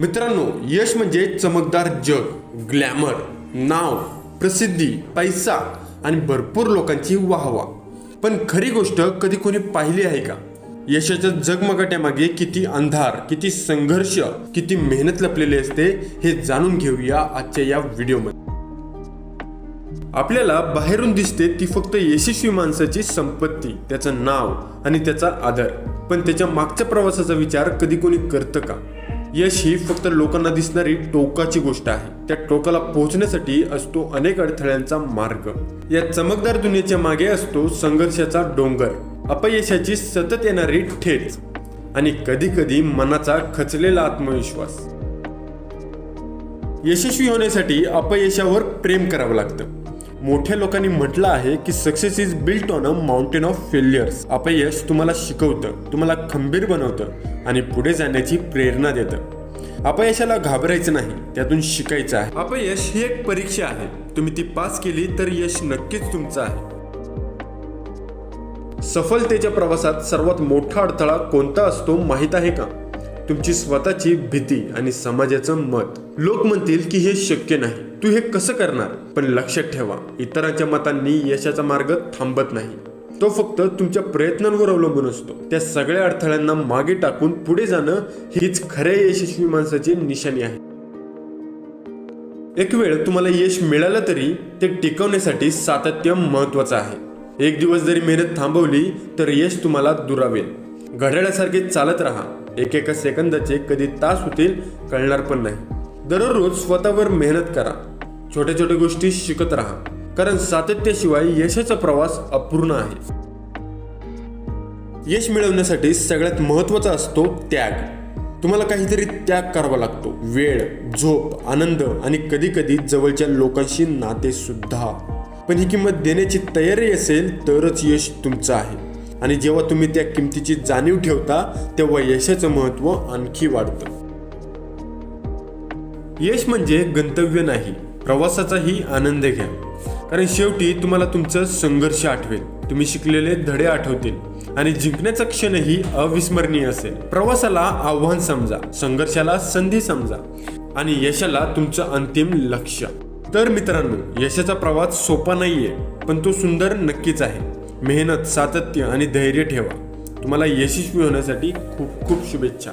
मित्रांनो यश म्हणजे चमकदार जग ग्लॅमर नाव प्रसिद्धी पैसा आणि भरपूर लोकांची वाहवा. पण खरी गोष्ट कधी कोणी पाहिली आहे का? यशाच्या जगमगाट्यामागे किती अंधार किती संघर्ष किती मेहनत लपलेली असते हे जाणून घेऊया आजच्या या व्हिडिओमध्ये. आपल्याला बाहेरून दिसते ती फक्त यशस्वी माणसाची संपत्ती त्याचं नाव आणि त्याचा आदर. पण त्याच्या मागच्या प्रवासाचा विचार कधी कोणी करतं का? यश ही फक्त लोकांना दिसणारी टोकाची गोष्ट आहे. त्या टोकाला पोहोचण्यासाठी असतो अनेक अडथळ्यांचा मार्ग. या चमकदार दुनियेच्या मागे असतो संघर्षाचा डोंगर. अपयशाची सतत येणारी ठेच. आणि कधी कधी मनाचा खचलेला आत्मविश्वास. यशस्वी होण्यासाठी अपयशावर प्रेम करावं लागतं. मोठ्या लोकांनी म्हटलं आहे की success is built on a mountain of failures अपयश तुम्हाला शिकवतं तुम्हाला खंबीर बनवतं आणि पुढे जाण्याची प्रेरणा देतं. अपयशाला घाबरायचं नाही त्यातून शिकायचं आहे. अपयश ही एक परीक्षा आहे. तुम्ही ती पास केली तर यश नक्कीच तुमचं आहे. सफलतेच्या प्रवासात सर्वात मोठा अडथळा कोणता असतो माहीत आहे का? तुमची स्वतःची भीती आणि समाजाचं मत. लोक म्हणतील की हे शक्य नाही. तू हे कसं करणार? पण लक्षात ठेवा इतरांच्या मतांनी यशाचा मार्ग थांबत नाही. तो फक्त तुमच्या प्रयत्नांवर अवलंबून असतो. त्या सगळ्या अडथळ्यांना मागे टाकून पुढे जाणं हीच खऱ्या यशस्वी माणसाची निशाणी आहे. एक वेळ तुम्हाला यश मिळालं तरी ते टिकवण्यासाठी सातत्य महत्वाचं आहे. एक दिवस जरी मेहनत थांबवली तर यश तुम्हाला दुरावेल. घड्याळासारखे चालत राहा. एकेका सेकंदाचे कधी तास होतील कळणार पण नाही. दररोज स्वतःवर मेहनत करा. छोट्या छोट्या गोष्टी शिकत राहा. कारण सातत्याशिवाय यशाचा प्रवास अपूर्ण आहे. यश मिळवण्यासाठी सगळ्यात महत्त्वाचा असतो त्याग. तुम्हाला काहीतरी त्याग करावा लागतो. वेळ झोप आनंद आणि कधी कधी जवळच्या लोकांशी नाते सुद्धा. पण ही किंमत देण्याची तयारी असेल तरच यश तुमचं आहे. आणि जेव्हा तुम्ही त्या किमतीची जाणीव ठेवता तेव्हा यशाचं महत्त्व आणखी वाढतं. यश म्हणजे गंतव्य नाही प्रवासाचाही आनंद घ्या. कारण शेवटी तुम्हाला तुमचं संघर्ष आठवेल. तुम्ही शिकलेले धडे आठवतील. आणि जिंकण्याचा क्षणही अविस्मरणीय असेल. प्रवासाला आव्हान समजा संघर्षाला संधी समजा आणि यशाला तुमचं अंतिम लक्ष्य. तर मित्रांनो यशाचा प्रवास सोपा नाहीये पण तो सुंदर नक्कीच आहे. मेहनत सातत्य आणि धैर्य ठेवा. तुम्हाला यशस्वी होण्यासाठी खूप खूप शुभेच्छा.